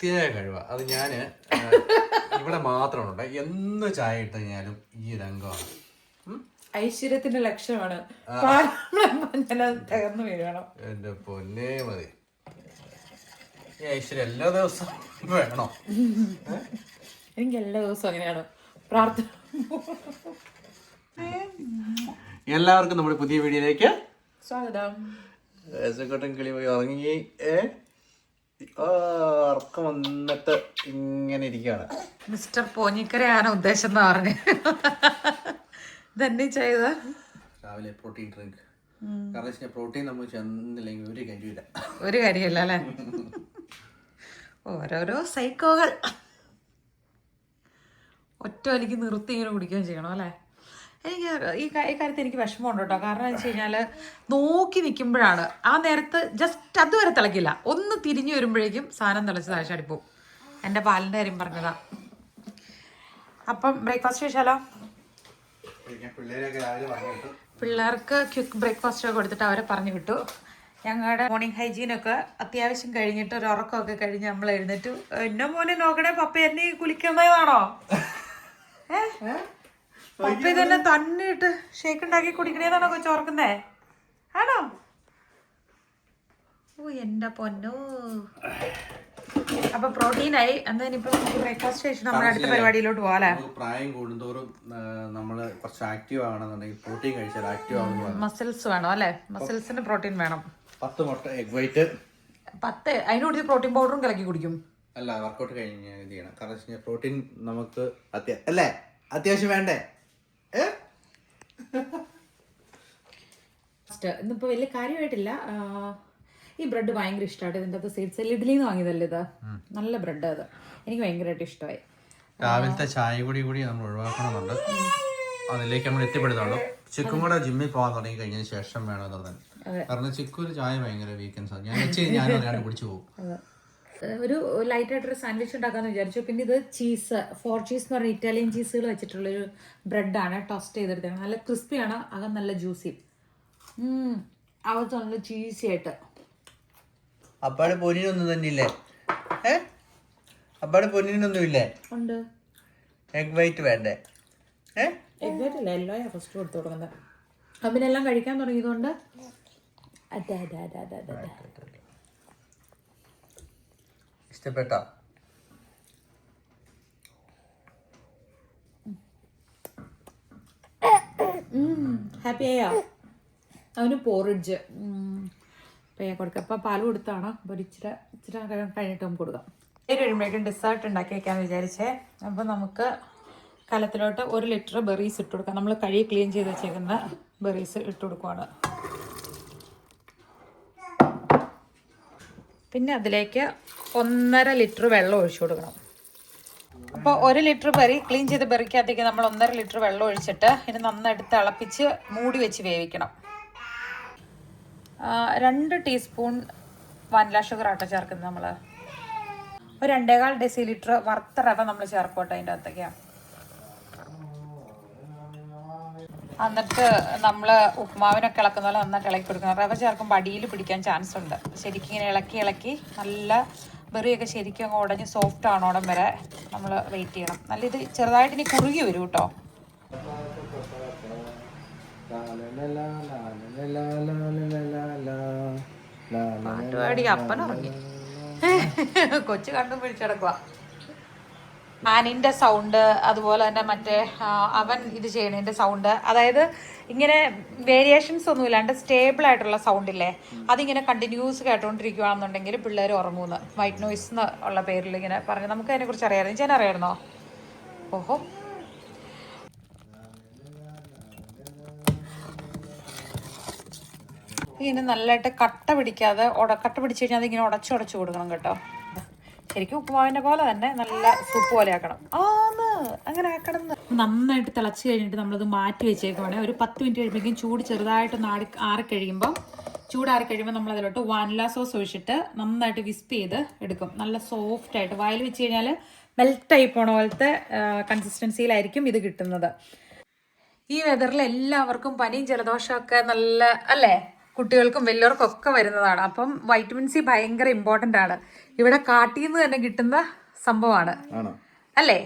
പ്രത്യേക കഴിവാണ് അത് ഞാൻ ഇവിടെ മാത്രമുണ്ട്. എന്ന് ചായ ഇട്ട് കഴിഞ്ഞാലും ഈ രംഗമാണ്? ഐശ്വര്യത്തിന്റെ ലക്ഷ്യമാണ് തകർന്നു വീഴണം. എന്റെ പൊന്നേ മതി. ഈ ഐശ്വര്യം എല്ലാ ദിവസവും വേണോ. എനിക്ക് എല്ലാ ദിവസവും അങ്ങനെയാണ്. പ്രാർത്ഥന. എല്ലാവർക്കും നമ്മുടെ പുതിയ വീഡിയോയിലേക്ക് സ്വാഗതം. കിളി പോയി ഉറങ്ങി. ഏ? ഉറക്കം വന്നിട്ട് ഇങ്ങനെ ഇരിക്കുകയാണ്. മിസ്റ്റർ പോഞ്ഞിക്കരയാണ് ഉദ്ദേശം എന്ന് പറഞ്ഞു. ഇതെന്നെ ചെയ്ത രാവിലെ പ്രോട്ടീൻ ഡ്രിങ്ക് കാരണം പ്രോട്ടീൻ നമ്മൾ ചെന്നില്ലെങ്കിൽ ഒരു കാര്യമില്ല ഒരു കാര്യമില്ല അല്ലേ? ഓരോരോ സൈക്കോകൾ ഒറ്റ വലിക്ക് നിർത്തി ഇങ്ങനെ കുടിക്കുകയും ചെയ്യണം അല്ലേ? എനിക്ക് ഈ കാര്യത്തിൽ എനിക്ക് വിഷമമുണ്ട് കേട്ടോ. കാരണം എന്ന് വെച്ച് കഴിഞ്ഞാൽ നോക്കി നിൽക്കുമ്പോഴാണ്. ആ നേരത്ത് ജസ്റ്റ് അതുവരെ തിളക്കില്ല. ഒന്ന് തിരിഞ്ഞു വരുമ്പോഴേക്കും സാധനം തിളച്ച് താഴ്ചാടിപ്പോവും എന്റെ പാലിന്റെ കാര്യം പറഞ്ഞതാ. അപ്പം ബ്രേക്ക്ഫാസ്റ്റ് കഴിച്ചാലോ? പിള്ളേർക്ക് ക്വിക്ക് ബ്രേക്ക്ഫാസ്റ്റ് ഒക്കെ കൊടുത്തിട്ട് അവരെ പറഞ്ഞു വിട്ടു. ഞങ്ങളുടെ മോർണിംഗ് ഹൈജീനൊക്കെ അത്യാവശ്യം കഴിഞ്ഞിട്ട് ഒരു ഉറക്കമൊക്കെ കഴിഞ്ഞ് നമ്മൾ എഴുന്നേറ്റു. എന്നെ മോനെ നോക്കണേ പപ്പ എന്നെ കുളിക്കുന്നതാണോ? ഏ? പപ്പ ഇതന്നെ തന്നെ ഇട്ട് ഷേക്ക് ഉണ്ടാക്കി കുടിക്കണേന്നാണോ കൊച്ചു ഓർക്കുന്നേ? ആണോ? ഓ എന്റെ പൊന്നോ. അപ്പൊ പ്രോട്ടീനായി. എന്നാ ഇനിയിപ്പോ ബ്രേക്ക്ഫാസ്റ്റ് നമ്മുടെ അടുത്ത പരിപാടിയിലോട്ട് പ്രായം കൂടുന്തോറും നമ്മൾ കുറച്ച് ആക്റ്റീവ് ആവണമെന്നുണ്ടെങ്കിൽ പ്രോട്ടീൻ കഴിച്ചാൽ ആക്റ്റീവ് മസിൽസ് വേണം. അല്ലേ? മസിൽസിന് പ്രോട്ടീൻ വേണം. പത്ത് മുട്ട എഗ് വൈറ്റ് പത്ത്. അതിനോട് പ്രോട്ടീൻ പൗഡറും കലക്കി കുടിക്കും. അല്ല വർക്കൗട്ട് കഴിഞ്ഞ് ഇത് ചെയ്യണം. കാരണം കഴിഞ്ഞാൽ പ്രോട്ടീൻ നമുക്ക് അത്യാ അല്ലേ? അത്യാവശ്യം വേണ്ടേ? ഇന്നിപ്പോൾ വലിയ കാര്യമായിട്ടില്ല. ഈ ബ്രെഡ് ഭയങ്കര ഇഷ്ടമായിട്ട് ഇതിന്റെ അകത്ത് സീഡ്സ് ഇഡ്ഡലി എന്ന് വാങ്ങിയതല്ലേ ഇത്? നല്ല ബ്രെഡ് അത്. എനിക്ക് ഭയങ്കരമായിട്ട് ഇഷ്ടമായി. രാവിലത്തെ ചായ കൂടി കൂടി നമ്മൾ ഒഴിവാക്കണമെന്നുണ്ട് അതിലേക്ക് നമ്മൾ എത്തിപ്പെടുന്നുള്ളൂ ചിക്കും കൂടെ ജിമ്മിൽ പോകാൻ തുടങ്ങി കഴിഞ്ഞതിന് ശേഷം വേണം എന്നുള്ളത് കാരണം ഒരു ചായ ഭയങ്കര വീക്കൻസ് ആണ്. ഞാൻ വെച്ച് ഞാൻ അറിയാണ്ട് കുടിച്ചു പോകും. ഒരു ലൈറ്റ് ആയിട്ടൊരു സാൻഡ്വിച്ച് ഉണ്ടാക്കാന്ന് വിചാരിച്ചു. പിന്നെ ഇത് ചീസ് ഫോർ ചീസ് എന്ന് പറഞ്ഞ ഇറ്റാലിയൻ ചീസുകൾ വെച്ചിട്ടുള്ളൊരു ബ്രെഡാണ് ടോസ്റ്റ് ചെയ്തെടുത്തേക്കണം നല്ല ക്രിസ്പിയാണ് അകം നല്ല ജ്യൂസി അകത്ത് നല്ല ചീസി ആയിട്ട്. അപ്പാടെ പൊന്നിനൊന്നും തന്നെ ഇല്ലേ ഏ? അപ്പാടെ പൊന്നിനൊന്നും ഇല്ലേ? ഉണ്ട്. എഗ് വൈറ്റ് വേണ്ടേ? ഏ? അല്ല എല്ലോയാ ഫസ്റ്റ് കൊടുത്തു കൊടുക്കുന്നത്. എല്ലാം കഴിക്കാൻ തുടങ്ങിയതുകൊണ്ട് അതെ അതെ അതെ അതെ അതെ ഇഷ്ടപ്പെട്ട. ഹാപ്പി ആയോ? അവന് പോറിഡ്ജ് പേ കൊടുക്കാം. അപ്പം പാൽ കൊടുത്താണ്. അപ്പോൾ ഒരു ഇച്ചിരി ഇച്ചിരി കഴി- കഴിഞ്ഞിട്ട് നമുക്ക് കൊടുക്കാം. ഇത് കഴിയുമ്പോഴേക്കും ഡെസേർട്ട് ഉണ്ടാക്കി വെക്കാമെന്ന് വിചാരിച്ചേ. അപ്പോൾ നമുക്ക് കലത്തിലോട്ട് ഒരു ലിറ്റർ ബെറീസ് ഇട്ട് കൊടുക്കാം. നമ്മൾ കഴുകി ക്ലീൻ ചെയ്ത് വെച്ചേക്കുന്ന ബെറീസ് ഇട്ട് കൊടുക്കുവാണ്. പിന്നെ അതിലേക്ക് ഒന്നര ലിറ്റർ വെള്ളം ഒഴിച്ചു കൊടുക്കണം. അപ്പോൾ ഒരു ലിറ്റർ പെറി ക്ലീൻ ചെയ്ത് ബെറിക്കകത്തേക്ക് നമ്മൾ ഒന്നര ലിറ്റർ വെള്ളം ഒഴിച്ചിട്ട് ഇത് നന്നായിട്ട് തിളപ്പിച്ച് മൂടി വെച്ച് വേവിക്കണം. രണ്ട് ടീസ്പൂൺ വനില ഷുഗർ ആട്ട ചേർക്കുന്നത് നമ്മൾ ഒരു രണ്ടേകാൽ ഡെസി ലിറ്റർ വറുത്ത റവ നമ്മൾ ചേർക്കോട്ടെ അതിന്റെ അകത്തേക്ക്. എന്നിട്ട് നമ്മൾ ഉപ്മാവിനൊക്കെ ഇളക്കുന്ന പോലെ നന്നായിട്ട് ഇളക്കി കൊടുക്കണം. റവ ചേർക്കുമ്പോൾ അടിയിൽ പിടിക്കാൻ ചാൻസ് ഉണ്ട്. ശരിക്കും ഇങ്ങനെ ഇളക്കി ഇളക്കി നല്ല ബെറിയൊക്കെ ശരിക്കും അങ്ങ് ഉടഞ്ഞ് സോഫ്റ്റ് ആണോടം വരെ നമ്മൾ വെയിറ്റ് ചെയ്യണം. നല്ല ഇത് ചെറുതായിട്ട് ഇനി കുറുകി വരും കേട്ടോ പാട്ടുപാടി കൊച്ചു കണ്ടും പിടിച്ചെടുക്കുക ഫാനിന്റെ സൗണ്ട് അതുപോലെ തന്നെ മറ്റേ അവൻ ഇത് ചെയ്യണതിന്റെ സൗണ്ട് അതായത് ഇങ്ങനെ വേരിയേഷൻസ് ഒന്നും ഇല്ലാണ്ട് സ്റ്റേബിൾ ആയിട്ടുള്ള സൗണ്ട് ഇല്ലേ? അതിങ്ങനെ കണ്ടിന്യൂസ് കേട്ടോണ്ടിരിക്കുകയാണെന്നുണ്ടെങ്കിൽ പിള്ളേർ ഉറങ്ങുമെന്ന് വൈറ്റ് നോയിസ് എന്ന് ഉള്ള പേരിൽ ഇങ്ങനെ പറഞ്ഞു. നമുക്ക് അതിനെക്കുറിച്ച് അറിയാമായിരുന്നു. ഞാൻ അറിയാമായിരുന്നോ ഓഹോ. ഇങ്ങനെ നല്ലതായിട്ട് കട്ട പിടിക്കാതെ കട്ട പിടിച്ച് കഴിഞ്ഞാൽ അതിങ്ങനെ ഉടച്ചു ഉടച്ചു കൊടുക്കണം കേട്ടോ. ശരിക്കും ഉപ്പുമാവിന്റെ പോലെ തന്നെ നല്ല സൂപ്പ് പോലെ ആക്കണം. ആന്ന്. അങ്ങനെ ആക്കണം നന്നായിട്ട് തിളച്ച് കഴിഞ്ഞിട്ട് നമ്മളത് മാറ്റി വെച്ചേക്കുവാണെ. ഒരു പത്ത് മിനിറ്റ് കഴിയുമ്പോഴേക്കും ചൂട് ചെറുതായിട്ടൊന്ന് ആടി ആറിക്കഴിയുമ്പം ചൂടാറി കഴിയുമ്പോൾ നമ്മൾ അതിലോട്ട് വാനില സോസ് ഒഴിച്ചിട്ട് നന്നായിട്ട് വിസ്പ് ചെയ്ത് എടുക്കും. നല്ല സോഫ്റ്റ് ആയിട്ട്. വായിൽ വെച്ച് കഴിഞ്ഞാൽ മെൽറ്റായി പോണ പോലത്തെ കൺസിസ്റ്റൻസിയിലായിരിക്കും ഇത് കിട്ടുന്നത്. ഈ വെതറിൽ എല്ലാവർക്കും പനിയും ജലദോഷമൊക്കെ നല്ല അല്ലേ? കുട്ടികൾക്കും വലിയവർക്കും ഒക്കെ വരുന്നതാണ്. അപ്പം വൈറ്റമിൻ സി ഭയങ്കര ഇമ്പോർട്ടന്റ് ആണ്. ഇവിടെ കാട്ടിൽ നിന്ന് തന്നെ കിട്ടുന്ന സംഭവമാണ്. അല്ലേ?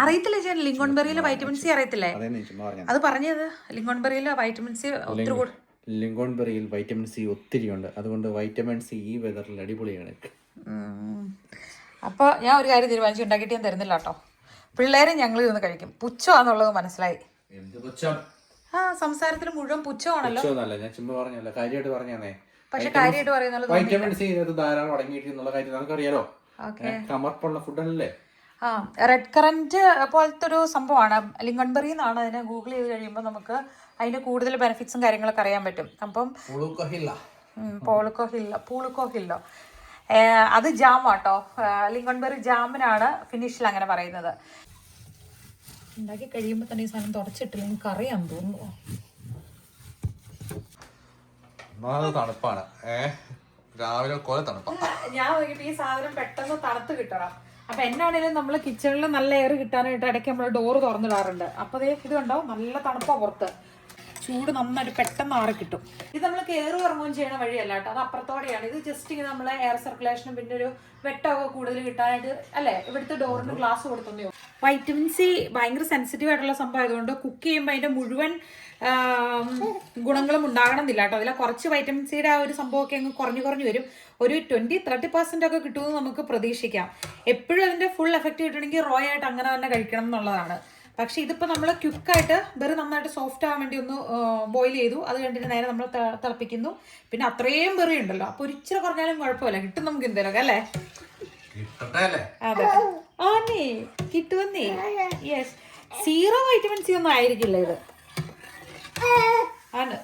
അറിയത്തില്ല ചേട്ടൻ ലിങ്കോൺ ബെറിയിൽ വൈറ്റമിൻ സി അറിയത്തില്ലേ? അതേ പറഞ്ഞത്. ലിങ്കോൺ വൈറ്റമിൻ സി ഒത്തിരി ലിങ്കോൺ ബെറിയിൽ വൈറ്റമിൻ സി ഒത്തിരി ഉണ്ട്. അതുകൊണ്ട് വൈറ്റമിൻ സി ഈ വെതറിൽ അടിപൊളിയാണ് അപ്പോൾ ഞാൻ ഒരു കാര്യം തീരുമാനിച്ചു. ഉണ്ടാക്കിയിട്ട് ഞാൻ തരുന്നില്ല കേട്ടോ. പിള്ളേരെ ഞങ്ങൾ ഇതൊന്ന് കഴിക്കും. പുച്ഛമാന്നുള്ളത് മനസ്സിലായി. എന്ത് പുച്ഛം? ആ സംസാരത്തിൽ മുഴുവൻ പുച്ഛമാണല്ലോ. ഞാൻ ചുമ്മാ പറഞ്ഞല്ല കാര്യമായിട്ട് പറഞ്ഞേ പക്ഷെ കാര്യമായിട്ട് പറയുന്നത് വൈറ്റമിൻ സി ഇതിനകത്ത് ധാരാളം അടങ്ങിയിരിക്കുന്നുള്ള കാര്യം നമുക്കറിയാലോ. കമർപ്പുള്ള ഫുഡല്ലേ? ആ റെഡ് കറന്റ് പോലത്തെ ഒരു സംഭവമാണ്. ലിങ്കൺബെറി എന്നാണ് അതിനെ ഗൂഗിൾ ചെയ്ത് കഴിയുമ്പോൾ നമുക്ക് അതിന്റെ കൂടുതൽ ബെനിഫിറ്റ്സും കാര്യങ്ങളൊക്കെ അറിയാൻ പറ്റും. അപ്പം പോളുക്കോഹില്ല. പോളുക്കോ ഹില്ലോ പൂളുക്കോ ഹില്ലോ അത് ജാം ആട്ടോ ലിങ്കൺബെറി ജാമിനാണ് ഫിനിഷിൽ അങ്ങനെ പറയുന്നത്. ഉണ്ടാക്കി കഴിയുമ്പോൾ തന്നെ ഈ സാധനം തുടച്ചിട്ടില്ലെങ്കിൽ കറിയാൻ തോന്നുന്നു. തണുപ്പാണ്. രാവിലെ ഞാൻ നോക്കിട്ട് ഈ സാധനം പെട്ടെന്ന് തണുത്ത് കിട്ടണം. അപ്പൊ എന്നാണേലും നമ്മൾ കിച്ചണിൽ നല്ല എയർ കിട്ടാനായിട്ട് ഇടയ്ക്ക് നമ്മൾ ഡോറ് തുറന്നിടാറുണ്ട്. അപ്പൊ ദേ ഇത് കണ്ടോ? നല്ല തണുപ്പാ പുറത്ത്. ചൂട് നന്നായിട്ട് പെട്ടെന്ന് ആറി കിട്ടും. ഇത് നമ്മൾ കയറി ഇറങ്ങുകയും ചെയ്യണ വഴിയല്ല കേട്ടോ. അത് അപ്പുറത്തോടെയാണ്. ഇത് ജസ്റ്റ് ഇങ്ങനെ നമ്മളെ എയർ സർക്കുലേഷനും പിന്നെ ഒരു വെട്ടമൊക്കെ കൂടുതൽ കിട്ടാനായിട്ട് അല്ലേ? ഇവിടുത്തെ ഡോറിന് ഗ്ലാസ് കൊടുത്തോ വൈറ്റമിൻ സി ഭയങ്കര സെൻസിറ്റീവ് ആയിട്ടുള്ള സംഭവം ആയതുകൊണ്ട് കുക്ക് ചെയ്യുമ്പോൾ അതിന്റെ മുഴുവൻ ഗുണങ്ങളും ഉണ്ടാകണമെന്നില്ല കേട്ടോ. അതിലെ കുറച്ച് വൈറ്റമിൻ സിയുടെ ആ ഒരു സംഭവമൊക്കെ അങ്ങ് കുറഞ്ഞു കുറഞ്ഞു വരും. ഒരു ട്വന്റി തേർട്ടി പെർസെന്റ് ഒക്കെ കിട്ടുമെന്ന് നമുക്ക് പ്രതീക്ഷിക്കാം. എപ്പോഴും അതിന്റെ ഫുൾ എഫക്റ്റ് കിട്ടണമെങ്കിൽ റോ ആയിട്ട് അങ്ങനെ തന്നെ കഴിക്കണം എന്നുള്ളതാണ്. പക്ഷെ ഇതിപ്പോൾ നമ്മൾ ക്വിക്കായിട്ട് വെറും നന്നായിട്ട് സോഫ്റ്റ് ആവാൻ വേണ്ടി ഒന്ന് ബോയിൽ ചെയ്തു. അത് കഴിഞ്ഞിട്ട് നേരെ നമ്മൾ തിളപ്പിക്കുന്നു. പിന്നെ അത്രയും വെറി ഉണ്ടല്ലോ. അപ്പോൾ ഒരു ഇച്ചിരി കുറഞ്ഞാലും കുഴപ്പമില്ല. കിട്ടും നമുക്ക് എന്തെങ്കിലുമൊക്കെ അല്ലേ? അതെ. ആന്നേ കിട്ടുമെന്നേ. യെസ് സീറോ വൈറ്റമിൻ സി ഒന്നും ആയിരിക്കില്ല ഇത്. ആണ്.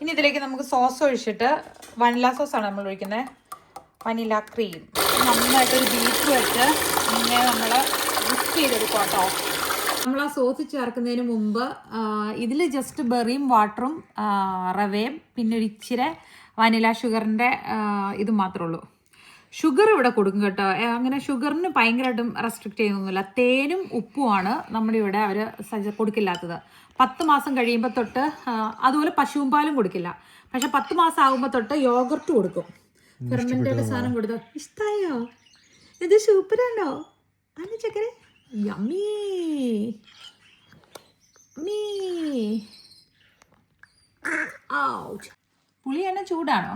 ഇനി ഇതിലേക്ക് നമുക്ക് സോസ് ഒഴിച്ചിട്ട് വനില സോസ് ആണ് നമ്മൾ ഒഴിക്കുന്നത് വനില ക്രീം നന്നായിട്ടൊരു ബീഫ് വെച്ച് ഇങ്ങനെ നമ്മൾ മിക്സ് ചെയ്തെടുക്കും കേട്ടോ നമ്മൾ ആ സോസ് ചേർക്കുന്നതിന് മുമ്പ് ഇതിൽ ജസ്റ്റ് ബെറിയും വാട്ടറും റവയും പിന്നെ ഒരു ഇച്ചിരി വനില ഷുഗറിന്റെ ഇത് മാത്രമേ ഉള്ളൂ. ഷുഗർ ഇവിടെ കൊടുക്കും കേട്ടോ. അങ്ങനെ ഷുഗറിന് ഭയങ്കരമായിട്ടും റെസ്ട്രിക്റ്റ് ചെയ്യുന്നൊന്നുമില്ല. തേനും ഉപ്പുമാണ് നമ്മുടെ ഇവിടെ അവർ സജ കൊടുക്കില്ലാത്തത്. പത്ത് മാസം കഴിയുമ്പോൾ തൊട്ട് അതുപോലെ പശുവും പാലും കൊടുക്കില്ല. പക്ഷെ പത്ത് മാസം ആകുമ്പോൾ തൊട്ട് യോഗർട്ട് കൊടുക്കും. ഫെർമെന്റഡ് സാധനം. കൊടുത്തു. ഇഷ്ടായോ? ഇത് സൂപ്പറാണോ അല്ല ചക്കരെ. യമ്മീ Me! Out! പുളി എന്നെ ചൂടാണോ?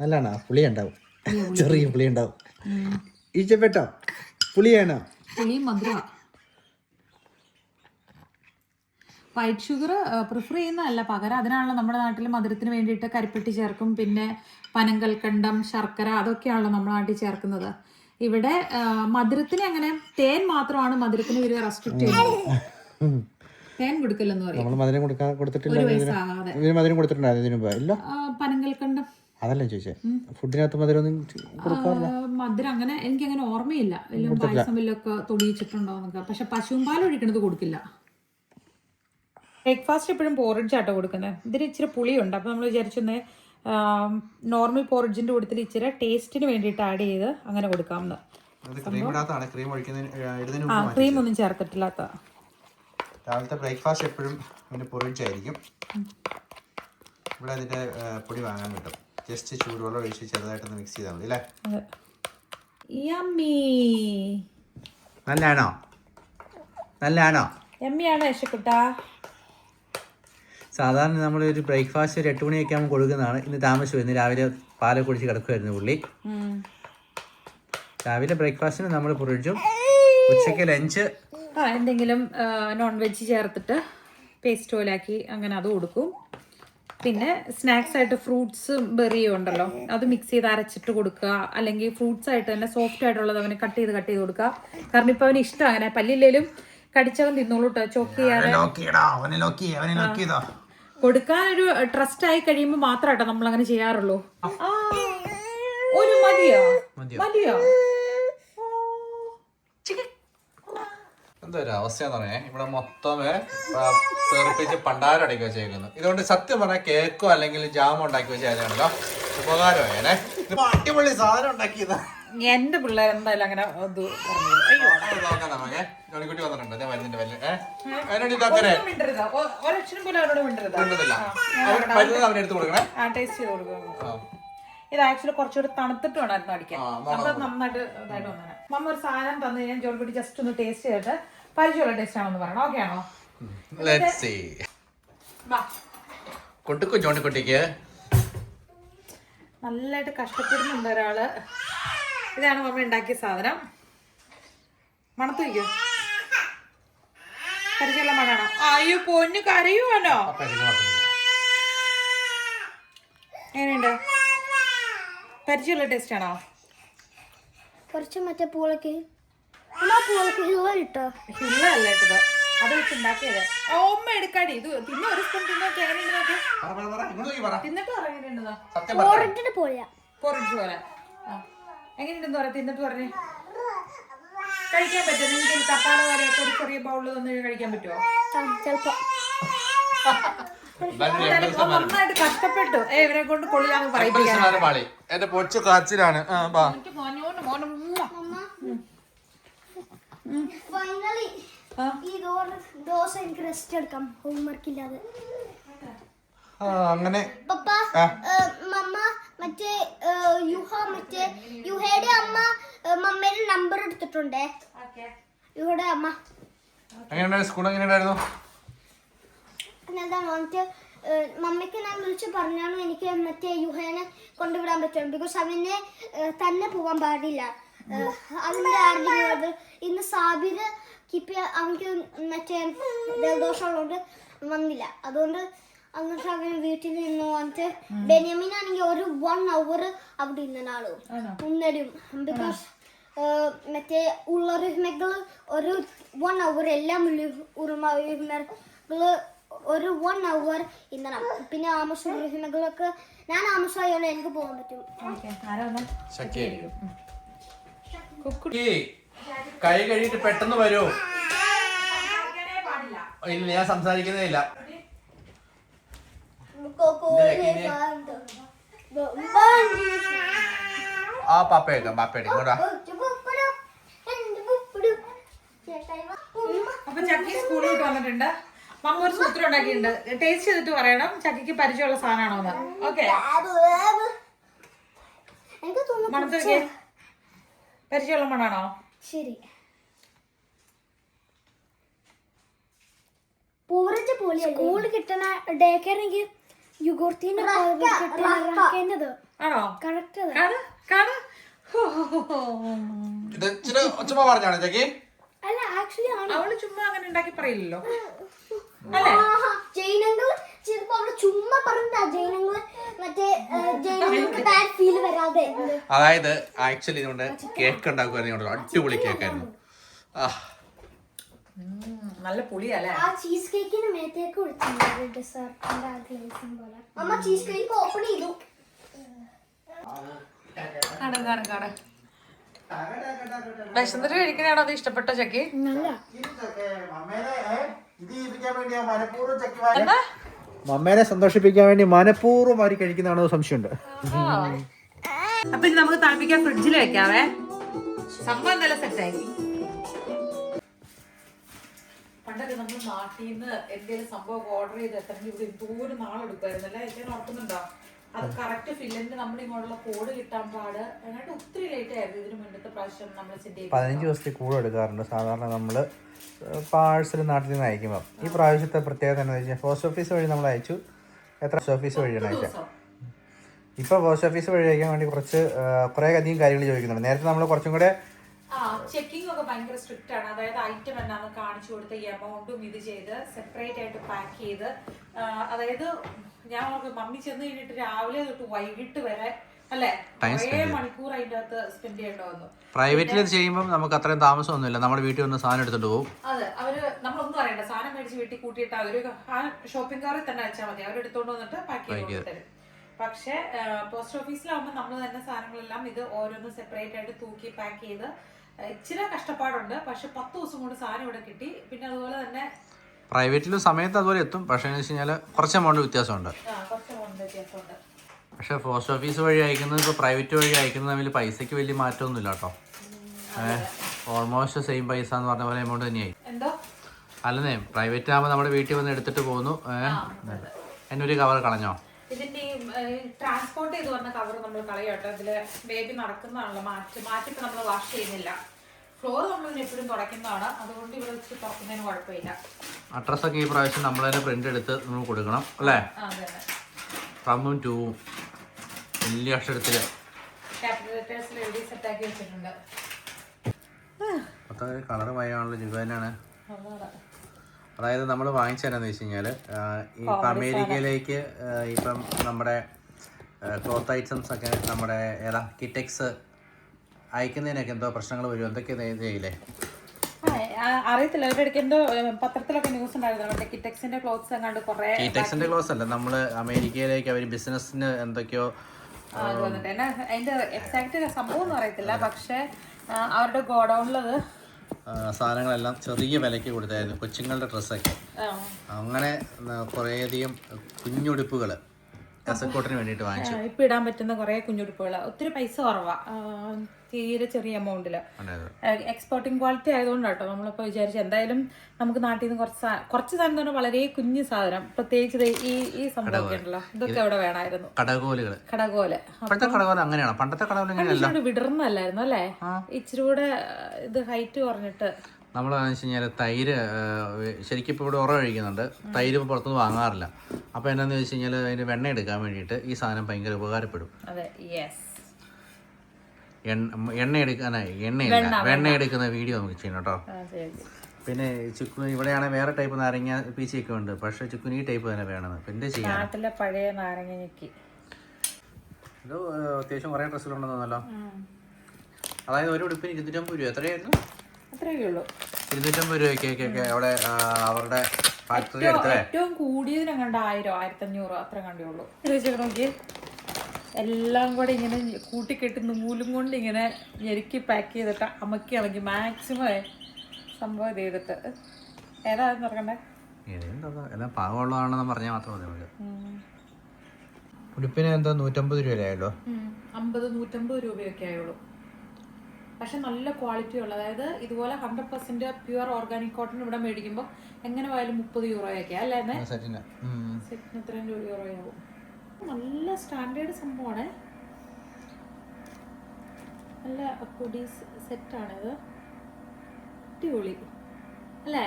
നല്ലതാണോ? പുളി ഉണ്ടാവും. ചെറിയ പുളി ഉണ്ടാവും. ഈച്ചപ്പെട്ടോ? പുളിയാണോ? പുളി മധുര വൈറ്റ് ഷുഗർ പ്രിഫർ ചെയ്യുന്നതല്ല. പകരം അതിനാണല്ലോ നമ്മുടെ നാട്ടിൽ മധുരത്തിന് വേണ്ടിയിട്ട് കരിപ്പെട്ടി ചേർക്കും. പിന്നെ പനങ്കൽക്കണ്ടം ശർക്കര അതൊക്കെയാണല്ലോ നമ്മുടെ നാട്ടിൽ ചേർക്കുന്നത്. ഇവിടെ മധുരത്തിന് അങ്ങനെ തേൻ മാത്രമാണ് മധുരത്തിന് ഇവർ റെസ്ട്രിക്ട് ചെയ്യുന്നത്. തേൻ കൊടുക്കില്ലെന്ന് പറയും. നമ്മൾ മധുരം കൊടുക്കാൻ കൊടുത്തിട്ടില്ല മധുരം കൊടുത്തിട്ടുണ്ടായിരുന്നു പനങ്കൽക്കണ്ടം. അതല്ലേ ചോദിച്ചേ. ഫുഡിനകത്ത് മധുരം അങ്ങനെ എനിക്ക് അങ്ങനെ ഓർമ്മയില്ല പായസം വല്ലതൊക്കെ തൊടിയിച്ചിട്ടുണ്ടോ എന്നൊക്കെ. പക്ഷെ പശുവും പാൽ ഒഴിക്കണത് കൊടുക്കില്ല. ബ്രേക്ക്ഫാസ്റ്റ് എപ്പോഴും പോറിഡ്ജ് ആട്ടോ കൊടുക്കുന്നത് ഇതിന് ഇച്ചിരി പുളിയുണ്ട്. അപ്പോൾ നമ്മൾ വിചാരിച്ചൊന്ന് നോർമൽ പോറിഡ്ജിന്റെ കൂട്ടത്തിൽ ഇച്ചിരി ടേസ്റ്റിന് വേണ്ടിയിട്ട് ആഡ് ചെയ്ത് അങ്ങനെ കൊടുക്കാമെന്ന് ആ ക്രീം ഒന്നും ചേർത്തിട്ടില്ലാത്ത. രാവിലത്തെ ബ്രേക്ക്ഫാസ്റ്റ് എപ്പോഴും പിന്നെ പൊറിച്ചായിരിക്കും ഇവിടെ അതിന്റെ പൊടി വാങ്ങാൻ കിട്ടും. ജസ്റ്റ് ചൂടുവെള്ളം ഒഴിച്ച് ചെറുതായിട്ടൊന്ന് മിക്സ് ചെയ്താൽ മതി അല്ലേ? യമ്മി നല്ലതാണോ നല്ലതാണോ യമ്മിയാണോ യശക്കുട്ടാ? സാധാരണ നമ്മൾ ഒരു ബ്രേക്ക്ഫാസ്റ്റ് ഒരു എട്ട് മണിയൊക്കെ ആകുമ്പോൾ കൊടുക്കുന്നതാണ്. ഇന്ന് താമസിച്ചു ഇന്ന് രാവിലെ പാൽ കുടിച്ച് കിടക്കുമായിരുന്നു പുള്ളി. രാവിലെ ബ്രേക്ക്ഫാസ്റ്റിന് നമ്മൾ പൊറിച്ചും. ഉച്ചയ്ക്ക് ലഞ്ച്. എന്തെങ്കിലും നോൺ വെജ് ചേർത്തിട്ട് പേസ്റ്റ് പോലാക്കി അങ്ങനെ അത് കൊടുക്കും. പിന്നെ സ്നാക്സ് ആയിട്ട് ഫ്രൂട്ട്സും ബെറിയും ഉണ്ടല്ലോ. അത് മിക്സ് ചെയ്ത് അരച്ചിട്ട് കൊടുക്കുക. അല്ലെങ്കിൽ ഫ്രൂട്ട്സ് ആയിട്ട് തന്നെ സോഫ്റ്റ് ആയിട്ടുള്ളത് അവന് കട്ട് ചെയ്ത് കട്ട് ചെയ്ത് കൊടുക്കുക. കാരണം ഇപ്പൊ അവന് ഇഷ്ടം അങ്ങനെ. പല്ലില്ലേലും കടിച്ചവൻ തിന്നോളൂ കേട്ടോ ചോക്ക് ചെയ്യാതെ. കൊടുക്കാൻ ഒരു ട്രസ്റ്റ് ആയി കഴിയുമ്പോൾ മാത്രമാട്ടോ നമ്മൾ അങ്ങനെ ചെയ്യാറുള്ളൂ. ആ, ഒരു മതിയോ? മതിയോ? എന്തൊരു അവസ്ഥയെന്ന് പറഞ്ഞേ? ഇവിടെ മൊത്തമേ തെറിപ്പിച്ച് പണ്ടാരം അടക്കി വെച്ചേക്കുന്നു ഇതുകൊണ്ട് സത്യം പറഞ്ഞാൽ കേക്കോ അല്ലെങ്കിൽ ജാമോ ഉണ്ടാക്കി വെച്ചാലോ ഉപകാരമായേനെ. ഇത് അടിപൊളി സാധനം ഉണ്ടാക്കിയതാ. എന്റെ പിള്ളേർ എന്തായാലും അങ്ങനെ ഇത് പറഞ്ഞത് അയ്യോ. ജോണിക്കുട്ടി വന്നിട്ടുണ്ട്. അതേ മരുന്നിന്റെ വല്ല ഏഹ് അതിനോട് ഇതാക്കരെ ഒന്നും മിണ്ടരുത്. ഒ- ഒരക്ഷരം പോലും അവരോട് മിണ്ടരുത്. ഉണ്ടതില്ല മരുന്ന് അവനെടുത്ത് കൊടുക്കണേ. ആ ടേസ്റ്റ് ചെയ്ത് കൊടുക്കും. ആ. ഇത് ആക്ച്വലി കുറച്ചുകൂടി തണുത്തിട്ട് വേണമായിരുന്നു അടിക്കാൻ. ആ, അപ്പൊ നന്നായിട്ട് ഇതായിട്ട് മമ്മ ഒരു സാധനം തന്നു കഴിഞ്ഞാൽ ജോലിക്കുട്ടി ജസ്റ്റ് ഒന്ന് ടേസ്റ്റ് ചെയ്തിട്ട് പരിചയമുള്ള ടേസ്റ്റ് ആണെന്ന് പറയണം. ഓക്കെ ആണോ? ലെറ്റ്സ് സീ വാ. കൊടുക്കും ജോണിക്കുട്ടിക്ക്. നല്ലതായിട്ട് കഷ്ടപ്പെടുന്നുണ്ട് ഒരാൾ. ഇതാണ് മമ്മ ഉണ്ടാക്കിയ സാധനം. മണത്തിരിക്കോ? പരിചയമുള്ള മണാണോ? അയ്യോ പൊന്നു കരയുവാനോ എങ്ങനെയുണ്ട്? പരിചയമുള്ള ടേസ്റ്റ് ആണോ? കുറച്ച് മറ്റേ പൂളക്ക്. പൂളക്ക് ഇട്ടോ? ഹില്ല അല്ല ഇട്ടത്. അത് വെച്ച് ഉണ്ടാക്കിയത്. ഓമ്മ എടുക്കാടി. ഇത് പിന്നെ ഒരു സ്പൂൺ തിന്നൊക്കെ എങ്ങനെയുണ്ട് നോക്ക്. തിന്നിട്ട് പോലെയാ പോലെ ആ. എങ്ങനെയുണ്ടെന്ന് പറയാം തിന്നിട്ട് പറഞ്ഞേ. കഴിക്കാൻ പറ്റുമോ? നിങ്ങൾക്ക് തപ്പാല പോലെയൊക്കെ ഒരു ചെറിയ ബൗളിൽ തന്നെ കഴിക്കാൻ പറ്റുമോ? ചെലപ്പോ. നന്നായിട്ട് കഷ്ടപ്പെട്ടു. ഏ ഇവരെ കൊണ്ട് കൊള്ളിയാന്ന് പറയിപ്പിക്കാൻ എന്റെ പൊച്ചു കാച്ചിലാണ്. ആ ബാ. എനിക്ക് മോനോണ്ട് മോനും ഫൈനലി ഈ ദോ- ദോശ എനിക്ക് റെസ്റ്റ് എടുക്കാം. ഹോംവർക്ക് ഇല്ലാതെ. ആ, അങ്ങനെ. പപ്പ മമ്മ മറ്റേ യുഹ മറ്റേ യുഹയുടെ അമ്മ മമ്മയുടെ നമ്പർ എടുത്തിട്ടുണ്ട്. യുഹയുടെ അമ്മ. എങ്ങനെയുണ്ടായിരുന്നു സ്കൂൾ എങ്ങനെയുണ്ടായിരുന്നു? എന്നാൽ മറ്റേ മമ്മിക്ക് ഞാൻ വിളിച്ച് പറഞ്ഞാണ് എനിക്ക് മറ്റേ യുഹേനെ കൊണ്ടുവിടാൻ പറ്റും ബിക്കോസ് അവനെ തന്നെ പോകാൻ പാടില്ല. ആരുടെ ഇന്ന് സാബിര് കിപ്പി അവൻക്ക് മറ്റേ ജലദോഷമുള്ളതുകൊണ്ട് വന്നില്ല. അതുകൊണ്ട് എന്നിട്ട് അവൻ വീട്ടിൽ നിന്ന് വന്നിട്ട് ബെന്യാമിനാണെങ്കിൽ ഒരു വൺ അവർ അവിടെ ഇരുന്നാളും ആണോ? ഉന്നരും ബിക്കോസ് മറ്റേ ഉള്ളറിമകൾ ഒരു വൺ അവർ എല്ലാം ഉറുമകൾ ഒരു വൺ അവർ ഇന്നണം പിന്നെ ആമസ ഉറുമകളൊക്കെ ഞാൻ ആമസായോണ്ട് എനിക്ക് പോകാൻ പറ്റും. കൈ കഴിയിട്ട് പെട്ടെന്ന് വരൂ. ഇല്ല ഞാൻ സംസാരിക്കുന്നേ ഇല്ല. ആ പാപ്പ എടുക്കാം പാപ്പ എടുക്കാം ഇങ്ങോട്ടാ അപ്പൊ ചക്കി സ്കൂളിൽ വിട്ട് വന്നിട്ടുണ്ട്. മമ്മ ഒരു സൂത്രം ഉണ്ടാക്കിയിട്ടുണ്ട്. ടേസ്റ്റ് ചെയ്തിട്ട് പറയണം ചക്കിക്ക് പരിചയമുള്ള സാധനമാണോ എന്ന്. ഓക്കെ. എനിക്ക് തോന്നുന്നു പരിചയമുള്ള മണാണോ ശരി. സ്കൂൾ കിട്ടണ ഡേ കെയറിങ് യുഗോർത്തിന്റെ കിട്ടുന്നത് ആണോ? കറക്റ്റ്. ഇത് ചുമ്മാ പറഞ്ഞാണ് അല്ല ആക്ച്വലി ആണ്. അവൾ ചുമ്മാ അങ്ങനെ ഉണ്ടാക്കി പറയില്ലല്ലോ. ജൈനങ്ങൾ ചിലപ്പോ അവൾ ചുമ്മാ പറഞ്ഞാ ജൈനങ്ങൾ മറ്റേ ജൈനങ്ങൾക്ക് ബാഡ് ഫീൽ വരാതെ. അതായത് ആക്ച്വലി കേക്ക് ഉണ്ടാക്കുവായിരുന്നു. അടിപൊളി കേക്കായിരുന്നു ആ നല്ല പുളിയല്ലേ? ആ ചീസ് കേക്കിന് മേത്തേക്ക് ഒഴിച്ചിട്ടുണ്ട് ഡെസേർട്ടിന്റെ ആ ഗ്ലേസും പോലെ. അമ്മ ചീസ് കേക്ക് ഓപ്പൺ ചെയ്തു. കാണും വിശന്നിട്ട് കഴിക്കണാണോ അത് ഇഷ്ടപ്പെട്ട ചക്കി? മമ്മേനെ സന്തോഷിപ്പിക്കാൻ വേണ്ടി മനഃപൂർവം മാറി കഴിക്കുന്നതാണോ സംശയമുണ്ട്. അപ്പൊ ഇത് നമുക്ക് തണുപ്പിക്കാൻ ഫ്രിഡ്ജിൽ വെക്കാവേ. സംഭവം നല്ല സെറ്റായി പണ്ടൊക്കെ നമ്മൾ നാട്ടിൽ നിന്ന് എന്തെങ്കിലും സംഭവം ഓർഡർ ചെയ്ത് എത്തണമെങ്കിൽ ഇവിടെ എന്തോരം നാളെടുക്കുമായിരുന്നു അല്ലെ? എല്ലാം ഓർക്കുന്നുണ്ടോ? അത് കറക്റ്റ് ഫില്ലിന്റെ നമ്മൾ ഇങ്ങോട്ടുള്ള കോഡ് കിട്ടാൻ പാട്. എന്നിട്ട് ഒത്തിരി ലേറ്റ് ആയിരുന്നു. ഇതിന് മുന്നത്തെ പ്രാവശ്യം നമ്മൾ പതിനഞ്ച് ദിവസത്തിൽ കൂടെ എടുക്കാറുണ്ട്. സാധാരണ നമ്മൾ പാഴ്സൽ നാട്ടിൽ നിന്ന് അയക്കുമ്പോൾ ഈ പ്രാവശ്യത്തെ പ്രത്യേകത എന്താണെന്ന് വെച്ചാൽ പോസ്റ്റ് ഓഫീസ് വഴി നമ്മൾ അയച്ചു. എത്ര പോസ്റ്റ് ഓഫീസ് വഴിയാണ് അയച്ചത് ഇപ്പോൾ പോസ്റ്റ് ഓഫീസ് വഴി അയക്കാൻ വേണ്ടി കുറച്ച് കുറേ അധികം കാര്യങ്ങൾ ചോദിക്കുന്നുണ്ട്. നേരത്തെ നമ്മൾ കുറച്ചും കൂടെ ആ ചെക്കിംഗ് ഒക്കെ ഭയങ്കര സ്ട്രിക്റ്റ് ആണ്. അതായത് ഐറ്റം എന്നാണ് കാണിച്ചു കൊടുത്ത ഈ എമൗണ്ടും ഇത് ചെയ്ത് സെപ്പറേറ്റ് ആയിട്ട് പാക്ക് ചെയ്ത് അതായത് ഞാൻ ഓർക്ക് മമ്മി ചെന്ന് കഴിഞ്ഞിട്ട് രാവിലെ തൊട്ട് വൈകിട്ട് വരെ പ്രൈവറ്റിൽ ചെയ്യുമ്പോൾ നമുക്ക് അത്രയും താമസമൊന്നുമില്ല. നമ്മുടെ വീട്ടിൽ വന്ന് സാധനം എടുത്തിട്ട് പോകും. അതെ അവർ നമ്മളൊന്നും അറിയണ്ട സാധനം മേടിച്ച് വീട്ടിൽ കൂട്ടിയിട്ട് അവർ ആ ഷോപ്പിംഗ് കാറിൽ തന്നെ വെച്ചാൽ മതി. അവർ എടുത്തോണ്ട് വന്നിട്ട് പാക്ക് ചെയ്ത് തരും. പക്ഷെ പോസ്റ്റ് ഓഫീസിലാവുമ്പോൾ നമ്മൾ തന്നെ സാധനങ്ങളെല്ലാം ഇത് ഓരോന്നും സെപ്പറേറ്റ് ആയിട്ട് തൂക്കി പാക്ക് ചെയ്ത് ഇച്ചിരി കഷ്ടപ്പാടുണ്ട്. പക്ഷെ പത്ത് ദിവസം കൊണ്ട് സാധനം ഇവിടെ കിട്ടി. പിന്നെ അതുപോലെ തന്നെ പ്രൈവറ്റിൽ സമയത്ത് അതുപോലെ എത്തും. പക്ഷേ എന്ന് വെച്ച് കഴിഞ്ഞാൽ കുറച്ച് എമൗണ്ട് വ്യത്യാസമുണ്ട്. പക്ഷെ പോസ്റ്റ് ഓഫീസ് വഴി അയക്കുന്നത് ഇപ്പോൾ പ്രൈവറ്റ് വഴി അയക്കുന്നത് തമ്മിൽ പൈസയ്ക്ക് വലിയ മാറ്റമൊന്നുമില്ല കേട്ടോ. ഏഹ് ഓൾമോസ്റ്റ് സെയിം പൈസ എന്ന് പറഞ്ഞ പോലെ എമൗണ്ട് തന്നെയായി. അല്ലേ അല്ലെന്നേ പ്രൈവറ്റ് ആകുമ്പോൾ നമ്മുടെ വീട്ടിൽ വന്ന് എടുത്തിട്ട് പോകുന്നു. ഏഹ് എന്നൊരു ഒരു കവർ കളഞ്ഞോ? ട്രാൻസ്പോർട്ട് ചെയ്ത് വന്ന കവർ നമ്മൾ കളയട്ടോ. ഇതിൽ ബേബി നടക്കുന്നതാണല്ലോ മാറ്റി. മാറ്റിട്ട് നമ്മൾ വാഷ് ചെയ്യുന്നില്ല. ഫ്ലോർ നമ്മൾ എപ്പോഴും തുടയ്ക്കുന്നതാണ്. അതുകൊണ്ട് ഇവിടെ വെച്ച് തുറക്കുന്നതിന് കുഴപ്പമില്ല. അഡ്രസ് ഒക്കെ ഈ പ്രാവശ്യം നമ്മൾ തന്നെ പ്രിന്റ് എടുത്ത് നമ്മൾ കൊടുക്കണം അല്ലേ? ഫ്രമും ടൂവും വലിയ അക്ഷരത്തിൽ ക്യാപിറ്റൽ ലെറ്റേഴ്സിൽ എഴുതി അതായത് നമ്മൾ വാങ്ങിച്ചതെന്നു വെച്ച് കഴിഞ്ഞാൽ ഇപ്പം അമേരിക്കയിലേക്ക് ഇപ്പം നമ്മുടെ ക്ലോത്ത് ഐറ്റംസ് ഒക്കെ നമ്മുടെ ഏതാ കിറ്റെക്സ് അയക്കുന്നതിനൊക്കെ എന്തോ പ്രശ്നങ്ങൾ വരും. എന്തൊക്കെയാ ചെയ്യില്ലേ അറിയത്തില്ല. അവരുടെ ഇടയ്ക്ക് എന്തോ പത്രത്തിലൊക്കെ ന്യൂസ് ഉണ്ടായിരുന്നു. മറ്റേ കിറ്റക്സിന്റെ ക്ലോത്ത്സ് എങ്ങാണ്ട് കുറെ കിറ്റെക്സിന്റെ ക്ലോസ് അല്ല. നമ്മൾ അമേരിക്കയിലേക്ക് അവർ ബിസിനസ്സിന് എന്തൊക്കെയോ അതിന്റെ എക്സാക്ട് സംഭവം ഒന്നും അറിയത്തില്ല. പക്ഷെ അവരുടെ ഗോഡൌണിലത് സാധനങ്ങളെല്ലാം ചെറിയ വിലയ്ക്ക് കൊടുത്തായിരുന്നു കൊച്ചുങ്ങളുടെ ഡ്രസ്സൊക്കെ. അങ്ങനെ കുറേയധികം കുഞ്ഞുടുപ്പുകൾ കസക്കോട്ടിന് വേണ്ടിയിട്ട് വാങ്ങിച്ചു. ഇപ്പൊ ഇടാൻ പറ്റുന്ന കുറേ കുഞ്ഞുടുപ്പുകൾ ഒത്തിരി പൈസ കുറവാ. ആ, തീരെ ചെറിയ എമൗണ്ടിൽ എക്സ്പോർട്ടിംഗ് ക്വാളിറ്റി ആയതുകൊണ്ട് കേട്ടോ നമ്മളിപ്പോൾ വിചാരിച്ചു എന്തായാലും നമുക്ക് നാട്ടിൽ നിന്ന് കുറച്ച് കുറച്ച് സാധനം തന്നെ വളരെ കുഞ്ഞു സാധനം. പ്രത്യേകിച്ച് ഈ ഈ സംഭവമൊക്കെ ഉണ്ടല്ലോ ഇതൊക്കെ അവിടെ വേണമായിരുന്നു കടകോലുകൾ കടകോൽ. അങ്ങനെയാണോ? പണ്ടത്തെ കടകോല വിടർന്നല്ലായിരുന്നു അല്ലേ? ഇച്ചിരി കൂടെ ഇത് ഹൈറ്റ് കുറഞ്ഞിട്ട്. നമ്മൾ വെച്ച് കഴിഞ്ഞാൽ തൈര് ശരിക്കും ഇപ്പോൾ ഇവിടെ ഉറ കഴിക്കുന്നുണ്ട്. തൈര് ഇപ്പോൾ പുറത്തുനിന്ന് വാങ്ങാറില്ല. അപ്പോൾ എന്നാന്ന് വെച്ച് കഴിഞ്ഞാൽ അതിന് വെണ്ണ എടുക്കാൻ വേണ്ടിയിട്ട് ഈ സാധനം ഭയങ്കര ഉപകാരപ്പെടും. അതെ യെസ് എണ്ണ എണ്ണ എടുക്കാനായി എണ്ണയില്ല വെണ്ണ എടുക്കുന്ന വീഡിയോ നമുക്ക് ചെയ്യണം കേട്ടോ. പിന്നെ ചുക്കു ഇവിടെയാണെങ്കിൽ വേറെ ടൈപ്പ് നാരങ്ങ പീച്ചയൊക്കെ ഉണ്ട്. പക്ഷേ ചുക്കുന് ഈ ടൈപ്പ് തന്നെ വേണം. അപ്പം എന്ത് ചെയ്യാൻ നാട്ടിലെ പഴയ നാരങ്ങ ഞെക്കി ഇത് ആ, അത്യാവശ്യം കുറേ ഡ്രസ്സുകളുണ്ടെന്നല്ലോ അതായത് ഒരു ഉടുപ്പിന് ഇരുന്നൂറ്റമ്പത് രൂപ എത്രയായിരുന്നു? അത്രയൊക്കെ ഉള്ളൂ. ഇരുന്നൂറ്റമ്പത് രൂപയ്ക്കൊക്കെ അവിടെ അവരുടെ ഫാക്ടറി എടുത്തേ ഏറ്റവും കൂടിയതിനെ കണ്ട ആയിരം ആയിരത്തി അഞ്ഞൂറ് അത്ര കണ്ടേ ഉള്ളൂ. നോക്കിയേ. നോക്കി എല്ലാം കൂടെ ഇങ്ങനെ കൂട്ടിക്കെട്ടി നൂലും കൊണ്ട് ഇങ്ങനെ ഞെരുക്കി പാക്ക് ചെയ്തിട്ട് അമക്കി ഇളക്കി മാക്സിമം സംഭവം ചെയ്തിട്ട്. ഏതാണെന്ന് പറഞ്ഞേ പാകമുള്ളതാണെന്ന് പറഞ്ഞാൽ മാത്രം മതി നമുക്ക്. ഉടുപ്പിന് എന്താ നൂറ്റമ്പത് രൂപയല്ലോ അമ്പത് നൂറ്റമ്പത് രൂപയൊക്കെ ആയുള്ളൂ. പക്ഷെ നല്ല ക്വാളിറ്റി ഉള്ള അതായത് ഇതുപോലെ hundred percent pure organic cotton ഇവിടെ മേടിക്കുമ്പോൾ എങ്ങനെ പോയാലും മുപ്പത് യൂറോയൊക്കെ അല്ലേ? സെറ്റിന് സെറ്റിന് രൂപ യൂറോയാവും നല്ല സ്റ്റാൻഡേർഡ് സംഭവമാണ്. നല്ല ഹുഡീസ് സെറ്റാണിത് അടിപൊളി. അല്ലേ?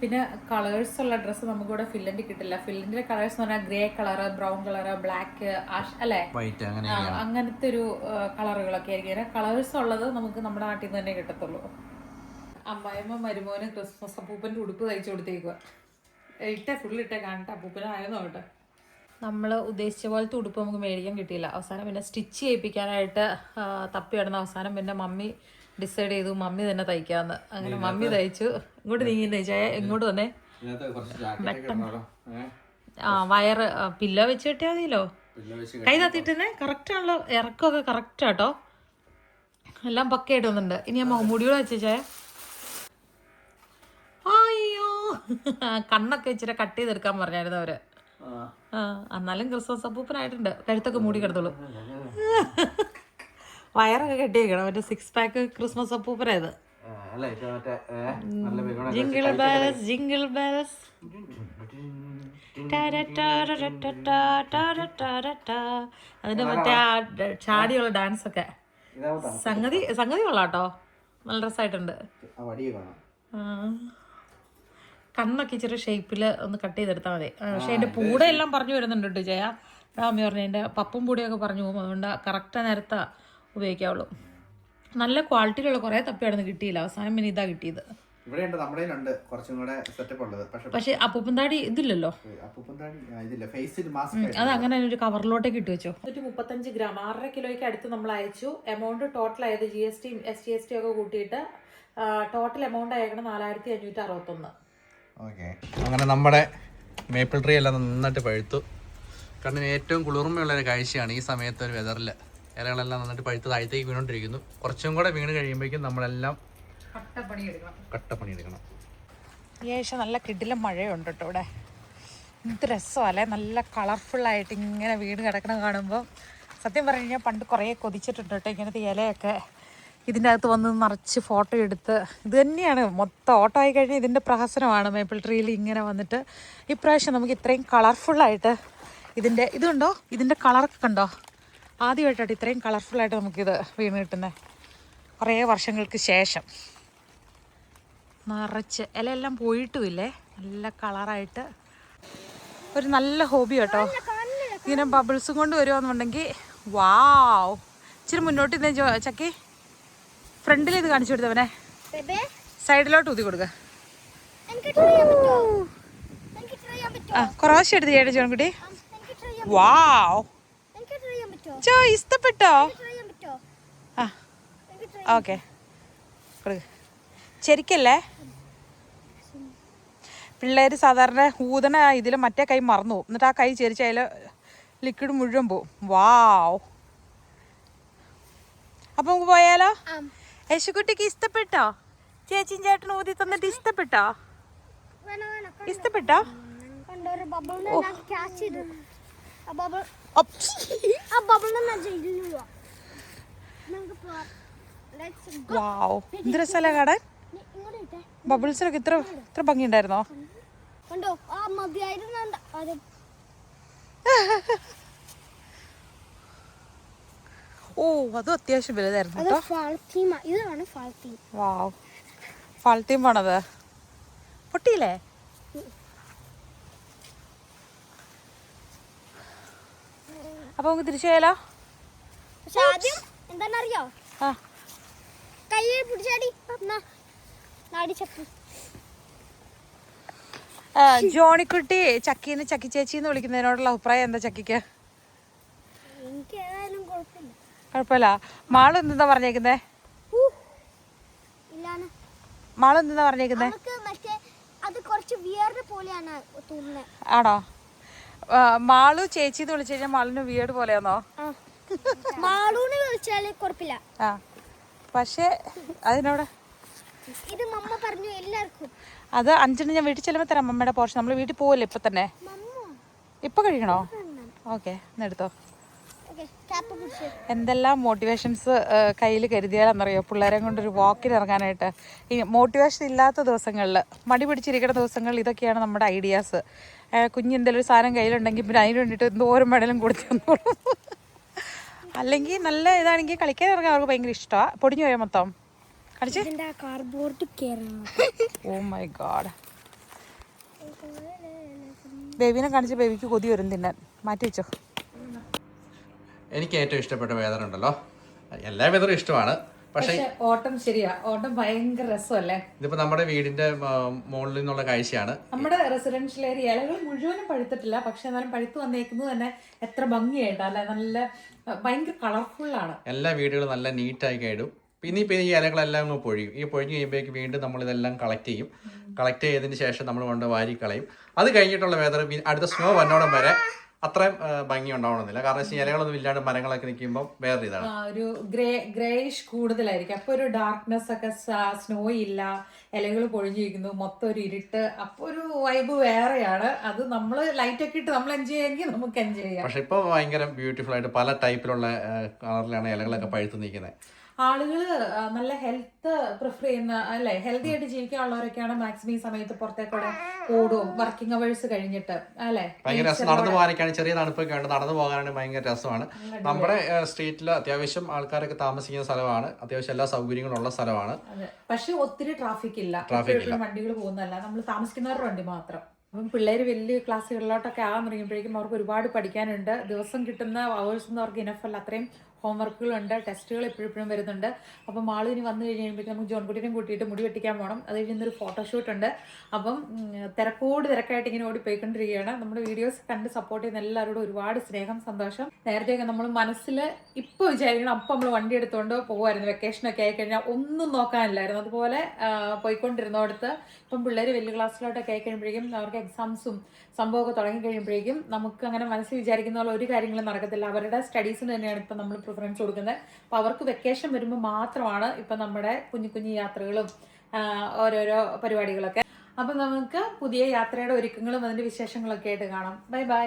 പിന്നെ കളേഴ്സ് ഉള്ള ഡ്രസ്സ് നമുക്കിവിടെ ഫില്ലന്റെ കിട്ടില്ല. ഫില്ലന്റെ കളേഴ്സ് എന്ന് പറഞ്ഞാൽ grey colour brown colour black ash അല്ലേ? വൈറ്റ് അങ്ങനെ അങ്ങനത്തെ ഒരു കളറുകളൊക്കെ ആയിരിക്കും. കളേഴ്സ് ഉള്ളത് നമുക്ക് നമ്മുടെ നാട്ടിൽ നിന്ന് തന്നെ കിട്ടത്തുള്ളൂ. അമ്മായിമ്മ മരുമോന് ക്രിസ്മസ് അപ്പൂപ്പന്റെ ഉടുപ്പ് തയ്ച്ചു കൊടുത്തേക്കുക ഇട്ടേ ഫുള്ളിട്ടേ ഇട്ടേ കാണട്ടെ. അപ്പൂപ്പനായിരുന്നു കേട്ടോ. നമ്മൾ ഉദ്ദേശിച്ച പോലത്തെ ഉടുപ്പ് നമുക്ക് മേടിക്കാൻ കിട്ടിയില്ല. അവസാനം പിന്നെ സ്റ്റിച്ച് ചെയ്യിപ്പിക്കാനായിട്ട് തപ്പി കിടന്ന അവസാനം പിന്നെ മമ്മി ഡിസൈഡ് ചെയ്തു മമ്മി തന്നെ തയ്ക്കാന്ന്. അങ്ങനെ മമ്മി തയ്ച്ചു. ഇങ്ങോട്ട് നീങ്ങി തയ്ച്ചായ ഇങ്ങോട്ട് വന്നേ. ആ വയറ് പില്ല വെച്ച് കിട്ടിയാൽ മതിയല്ലോ. കൈ തത്തിട്ടന്നെ കറക്റ്റ് ആണല്ലോ. ഇറക്കമൊക്കെ കറക്റ്റ് ആട്ടോ എല്ലാം പക്കയായിട്ട് വന്നിട്ടുണ്ട്. ഇനി ഞാൻ മുടിയോടെ വെച്ചേ അയ്യോ. കണ്ണൊക്കെ ഇച്ചിരി കട്ട് ചെയ്തെടുക്കാൻ പറഞ്ഞായിരുന്നു അവർ. എന്നാലും ക്രിസ്മസ് അപ്പൂപ്പനായിട്ടുണ്ട് കഴുത്തൊക്കെ മൂടി കിടത്തുള്ളൂ വയറൊക്കെ കെട്ടിയേക്കണം മറ്റേ സിക്സ് പാക്ക് ക്രിസ്മസ് അപ്പൂപ്പനായത് ജിംഗിൾ ഇത് മറ്റേ ബാലസ് ജിങ്കിൾ ബെൽസ് അതിന്റെ മറ്റേ ആ ചാടിയുള്ള ഡാൻസ് ഒക്കെ സംഗതി സംഗതി കൊള്ളാട്ടോ നല്ല രസമായിട്ടുണ്ട് ആ വടിയെ കാണാം ആ. കണ്ണൊക്കെ ഇച്ചിരി ഷേപ്പിൽ ഒന്ന് കട്ട് ചെയ്തെടുത്താൽ മതി. പക്ഷേ അതിന്റെ പൂടെ എല്ലാം പറഞ്ഞു വരുന്നുണ്ട് കേട്ടോ ജയ. രാമി പറഞ്ഞു എന്റെ പപ്പും പൂടിയൊക്കെ പറഞ്ഞു പോകും. അതുകൊണ്ട് കറക്റ്റ് നേരത്തെ ഉപയോഗിക്കാവുള്ളൂ. നല്ല ക്വാളിറ്റിയിലുള്ള കുറേ തപ്പിയായിരുന്നു കിട്ടിയില്ല. അവസാനം പിന്നെ ഇതാ കിട്ടിയത്. പക്ഷേ അപ്പുപ്പന്താടി നമ്മുടെ ഉണ്ട്. കുറച്ചും കൂടെ സെറ്റപ്പ് ഉള്ളത്. പക്ഷെ പക്ഷെ അപ്പൂപ്പന്താടി ഇതില്ലല്ലോ? അപ്പൂപ്പൻ ഇതില്ല. ഫേസിൽ മാസ്ക് അത് അങ്ങനെ ഒരു കവറിലോട്ടേക്ക് ഇട്ട് വെച്ചോ? നൂറ്റി മുപ്പത്തഞ്ച് ഗ്രാം. ആറര കിലോയ്ക്ക് അടുത്ത് നമ്മൾ അയച്ചു. എമൗണ്ട് ടോട്ടൽ ആയത് G S T S T S T ഒക്കെ കൂട്ടിയിട്ട് ടോട്ടൽ എമൗണ്ട് അയക്കണം നാലായിരത്തി അഞ്ഞൂറ്റി അറുപത്തൊന്ന്. ഓക്കെ അങ്ങനെ നമ്മുടെ മേപ്പിൾ ട്രീ എല്ലാം നന്നായിട്ട് പഴുത്തു. കണ്ണിന് ഏറ്റവും കുളിർമയുള്ള ഒരു കാഴ്ചയാണ് ഈ സമയത്ത് ഒരു വെതറിൽ ഇലകളെല്ലാം നന്നായിട്ട് പഴുത്ത് താഴത്തേക്ക് വീണോണ്ടിരിക്കുന്നു. കുറച്ചും കൂടെ വീണ് കഴിയുമ്പോഴേക്കും നമ്മളെല്ലാം കട്ടപ്പണി എടുക്കണം കട്ടപ്പണി എടുക്കണം ഈ ആഴ്ച നല്ല കിടിലം മഴയുണ്ട് കേട്ടോ ഇവിടെ. എന്ത് രസമല്ലേ നല്ല കളർഫുള്ളായിട്ട് ഇങ്ങനെ വീട് കിടക്കണ കാണുമ്പോൾ സത്യം പറഞ്ഞു കഴിഞ്ഞാൽ പണ്ട് കുറേ കൊതിച്ചിട്ടുണ്ട് കേട്ടോ ഇങ്ങനത്തെ ഇലയൊക്കെ. ഇതിന്റെ അകത്ത് വന്ന് നിറച്ച് ഫോട്ടോ എടുത്ത് ഇത് തന്നെയാണ് മൊത്തം ഓട്ടോ ആയി കഴിഞ്ഞാൽ ഇതിന്റെ പ്രഹസനമാണ് മേപ്പിൾ ട്രീയിൽ ഇങ്ങനെ വന്നിട്ട്. ഇപ്രാവശ്യം നമുക്ക് ഇത്രയും കളർഫുള്ളായിട്ട് ഇതിന്റെ ഇതുണ്ടോ? ഇതിന്റെ കളറൊക്കെ കണ്ടോ? ആദ്യമായിട്ടാണ് ഇത്രയും കളർഫുള്ളായിട്ട് നമുക്കിത് വീണ് കിട്ടുന്നത് കുറേ വർഷങ്ങൾക്ക് ശേഷം. നിറച്ച് ഇലയെല്ലാം പോയിട്ടുമില്ലേ? നല്ല കളറായിട്ട് ഒരു നല്ല ഹോബി കേട്ടോ ഇങ്ങനെ ബബിൾസും കൊണ്ട് വരുവാന്നുണ്ടെങ്കിൽ വാവ് ഇച്ചിരി മുന്നോട്ട് ഇന്നേ ചക്കി. ഫ്രണ്ടിൽ ഇത് കാണിച്ചു കൊടുത്തവനെ. സൈഡിലോട്ട് ഊതി കൊടുക്ക. ആ എടുത്ത് ചേട്ടാ ചോൺകുട്ടി വാവ്. ചോ ഇഷ്ടപ്പെട്ടോ? ആ. ഓക്കെ. ശരിക്കല്ലേ? പിള്ളേർ സാധാരണ ഊതണ ഇതിൽ മറ്റേ കൈ മറന്നു പോകും. എന്നിട്ട് ആ കൈ ചെരിച്ച് അതിൽ ലിക്വിഡ് മുഴുവൻ പോവും വാവ്. അപ്പൊ നമുക്ക് പോയാലോ. യേശുക്കുട്ടിക്ക് ഇഷ്ടപ്പെട്ടോ? ചേച്ചിയും ചേട്ടൻ ഊതി തന്നിട്ട് ഇഷ്ടപ്പെട്ടോ? ഇഷ്ടപ്പെട്ടോ? വാവ്. എന്ത് രസമല്ലേ കാണാൻ? ഇങ്ങോട്ട് ഇട്ടേ. ബബിൾസിനൊക്കെ ഇത്ര ഇത്ര ഭംഗിയുണ്ടായിരുന്നോ? കണ്ടോ? ആ മതിയായിരുന്നു. ഓ അതും അത്യാവശ്യം വലുതായിരുന്നു അത് കേട്ടോ ഇതാണ് വാവ് ഫാൾത്തീം പോണത് പൊട്ടിയില്ലേ? അപ്പൊ നമുക്ക് തിരിച്ചു പോയാലോ? പക്ഷെ ആദ്യം എന്താണെന്നറിയോ? ആ. കയ്യിൽ പിടിച്ചാടി. നാടി ജോണിക്കുട്ടി ചക്കീന്ന് ചക്കി ചേച്ചി എന്ന് വിളിക്കുന്നതിനോടുള്ള അഭിപ്രായം എന്താ ചക്കിക്ക് എനിക്ക് ഏതായാലും കുഴപ്പമില്ല. മാൾ എന്താ പറഞ്ഞേക്കുന്നേ? മാൾ എന്താ പറഞ്ഞേക്കുന്നേ? ആണോ? മാളു ചേച്ചി എന്ന് വിളിച്ചു കഴിഞ്ഞാൽ മാളിന് വീട് പോലെയാണോ മാളൂന്ന് വിളിച്ചാൽ കുഴപ്പമില്ല. ആ. പക്ഷേ അതിനോട് ഇത് മമ്മ പറഞ്ഞു എല്ലാവർക്കും. അത് അഞ്ചെണ്ണം ഞാൻ വീട്ടിൽ ചെല്ലുമ്പോൾ തരാം അമ്മയുടെ പോർഷൻ നമ്മൾ വീട്ടിൽ പോവല്ലേ ഇപ്പൊ തന്നെ? ഇപ്പൊ കഴിക്കണോ? ഓക്കെ എന്നെടുത്തോ എന്തെല്ലാം മോട്ടിവേഷൻസ് കയ്യിൽ കരുതിയാലെന്നറിയോ? പിള്ളേരെ ഒരു വാക്കിന് ഇറങ്ങാനായിട്ട്. ഈ മോട്ടിവേഷൻ ഇല്ലാത്ത ദിവസങ്ങളിൽ മടി പിടിച്ചിരിക്കുന്ന ദിവസങ്ങളിൽ ഇതൊക്കെയാണ് നമ്മുടെ ഐഡിയാസ് കുഞ്ഞ് എന്തെങ്കിലും ഒരു സാധനം കയ്യിലുണ്ടെങ്കിൽ പിന്നെ അതിന് വേണ്ടിയിട്ട് എന്തോരം മെഡലും കൊടുത്തു തന്നോളും. അല്ലെങ്കിൽ നല്ല ഇതാണെങ്കിൽ കളിക്കാൻ ഇറങ്ങാൻ അവർക്ക് ഭയങ്കര ഇഷ്ടമാണ് പൊടിഞ്ഞു പോയാൽ മൊത്തം? ഓ മൈ ഗാഡ് ബേബിനെ കാണിച്ച് ബേബിക്ക് കൊതി വരും തിന്നാൻ. മാറ്റി വെച്ചോ. എനിക്ക് ഏറ്റവും ഇഷ്ടപ്പെട്ട വെതർ ഉണ്ടല്ലോ. എല്ലാ വെതറും ഇഷ്ടമാണ്. പക്ഷേ ഓട്ടം ശരിയാ. ഓട്ടം ഭയങ്കര രസമല്ലേ? ഇതിപ്പോ നമ്മുടെ വീടിന്റെ മുകളിൽ നിന്നുള്ള കാഴ്ചയാണ്. നമ്മുടെ റെസിഡൻഷ്യൽ ഏരിയ ഇലകൾ മുഴുവനും പഴുത്തിട്ടില്ല. പക്ഷെ എന്നാലും പഴുത്ത് വന്നേക്കുന്നത് തന്നെ എത്ര ഭംഗിയായിട്ടാ അല്ലെ? നല്ല ഭയങ്കര കളർഫുൾ ആണ്. എല്ലാ വീടുകളും നല്ല നീറ്റായി കേടും. പിന്നെ ഇപ്പൊ ഈ ഇലകളെല്ലാം അങ്ങ് പൊഴിയും. ഈ പൊഴിഞ്ഞ് കഴിയുമ്പോഴേക്ക് വീണ്ടും നമ്മൾ ഇതെല്ലാം കളക്ട് ചെയ്യും. കളക്ട് ചെയ്തതിന് ശേഷം നമ്മൾ കൊണ്ട് വാരി കളയും. അത് കഴിഞ്ഞിട്ടുള്ള വെതർ അടുത്ത സ്നോ വന്നോടം വരെ അത്രയും ഭംഗി ഉണ്ടാവണമെന്നില്ല. കാരണം വെച്ചാൽ ഇലകളൊന്നും ഇല്ലാണ്ട് മരങ്ങളൊക്കെ നിൽക്കുമ്പോൾ വേറെ ഇതാണ്. ഒരു ഗ്രേ ഗ്രേഷ് കൂടുതലായിരിക്കും. അപ്പൊ ഒരു ഡാർക്ക്നെസ് ഒക്കെ സ്നോ ഇല്ല ഇലകൾ പൊഴിഞ്ഞിരിക്കുന്നു മൊത്തം ഒരു ഇരുട്ട്. അപ്പൊ ഒരു വൈബ് വേറെയാണ്. അത് നമ്മൾ ലൈറ്റ് ഒക്കെ ഇട്ട് നമ്മൾ എൻജോയ് ചെയ്യാമെങ്കിൽ നമുക്ക് എൻജോയ് ചെയ്യാം. പക്ഷെ ഇപ്പോൾ ഭയങ്കര ബ്യൂട്ടിഫുൾ ആയിട്ട് പല ടൈപ്പിലുള്ള കളറിലാണ് ഇലകളൊക്കെ പഴുത്തു നിൽക്കുന്നത്. ആളുകൾ നല്ല ഹെൽത്ത് പ്രിഫർ ചെയ്യുന്ന അല്ലെ? ഹെൽത്തി ആയിട്ട് ജീവിക്കാൻ ജീവിക്കാനുള്ളവരൊക്കെയാണ് മാക്സിമം ഈ സമയത്ത് പുറത്തേക്കൂടെ ഓടും വർക്കിംഗ് അവേഴ്സ് കഴിഞ്ഞിട്ട് അല്ലെ? ഭയങ്കര രസം. നടന്നു പോകാനൊക്കെയാണ് ചെറിയ തണുപ്പൊക്കെ ഉണ്ട്. നടന്നു പോകാനാണ് ഭയങ്കര രസമാണ്. നമ്മുടെ സ്ട്രീറ്റിൽ അത്യാവശ്യം ആൾക്കാരൊക്കെ താമസിക്കുന്ന സ്ഥലമാണ്. അത്യാവശ്യം എല്ലാ സൗകര്യങ്ങളും ഉള്ള സ്ഥലമാണ് പക്ഷെ ഒത്തിരി ട്രാഫിക് ഇല്ല. ട്രാഫിക് വണ്ടികൾ പോകുന്നതല്ല. നമ്മൾ താമസിക്കുന്നവരുടെ വണ്ടി മാത്രം. അപ്പം പിള്ളേർ വലിയ ക്ലാസ്സുകളിലോട്ടൊക്കെ ആകാൻ തുടങ്ങിയപ്പോഴേക്കും അവർക്ക് ഒരുപാട് പഠിക്കാനുണ്ട്. ദിവസം കിട്ടുന്ന അവേഴ്സ് ഒന്നും അവർക്ക് ഇനഫല്ല അത്രയും ഹോംവർക്കുകളുണ്ട് ടെസ്റ്റുകൾ എപ്പോഴും വരുന്നുണ്ട്. അപ്പം മാൾ ഇനി വന്നു കഴിഞ്ഞ് കഴിയുമ്പോഴേക്കും നമുക്ക് ജോൺകുട്ടിനെ കൂട്ടിയിട്ട് മുടി വെട്ടിക്കാൻ പോകണം അത് കഴിഞ്ഞ് ഇന്നൊരു ഫോട്ടോഷൂട്ട് ഉണ്ട്. അപ്പം തിരക്കോട് തിരക്കായിട്ട് ഇങ്ങനെ ഓടി പോയിക്കൊണ്ടിരിക്കുകയാണ് നമ്മുടെ വീഡിയോസ് കണ്ട് സപ്പോർട്ട് ചെയ്യുന്ന എല്ലാവരോടും ഒരുപാട് സ്നേഹം സന്തോഷം. നേരത്തെയൊക്കെ നമ്മൾ മനസ്സിൽ ഇപ്പോൾ വിചാരിക്കണം അപ്പം നമ്മൾ വണ്ടി എടുത്തുകൊണ്ട് പോകുമായിരുന്നു വെക്കേഷനൊക്കെ ആയിക്കഴിഞ്ഞാൽ ഒന്നും നോക്കാനില്ലായിരുന്നു. അതുപോലെ പോയിക്കൊണ്ടിരുന്നോടത്ത് ഇപ്പം പിള്ളേർ വലിയ ക്ലാസ്സിലോട്ടൊക്കെ ആയിക്കഴിയുമ്പോഴേക്കും അവർക്ക് എക്സാംസും സംഭവമൊക്കെ തുടങ്ങിക്കഴിയുമ്പോഴേക്കും നമുക്ക് അങ്ങനെ മനസ്സിൽ വിചാരിക്കുന്ന പോലെ ഒരു കാര്യങ്ങളും നടക്കത്തില്ല. അവരുടെ സ്റ്റഡീസിന് തന്നെയാണ് ഇപ്പം നമ്മൾ പ്രിഫറൻസ് കൊടുക്കുന്നത്. അപ്പോൾ അവർക്ക് വെക്കേഷൻ വരുമ്പോൾ മാത്രമാണ് ഇപ്പം നമ്മുടെ കുഞ്ഞു കുഞ്ഞു യാത്രകളും ഓരോരോ പരിപാടികളൊക്കെ. അപ്പം നമുക്ക് പുതിയ യാത്രയുടെ ഒരുക്കങ്ങളും അതിന്റെ വിശേഷങ്ങളൊക്കെ ആയിട്ട് കാണാം. Bye bye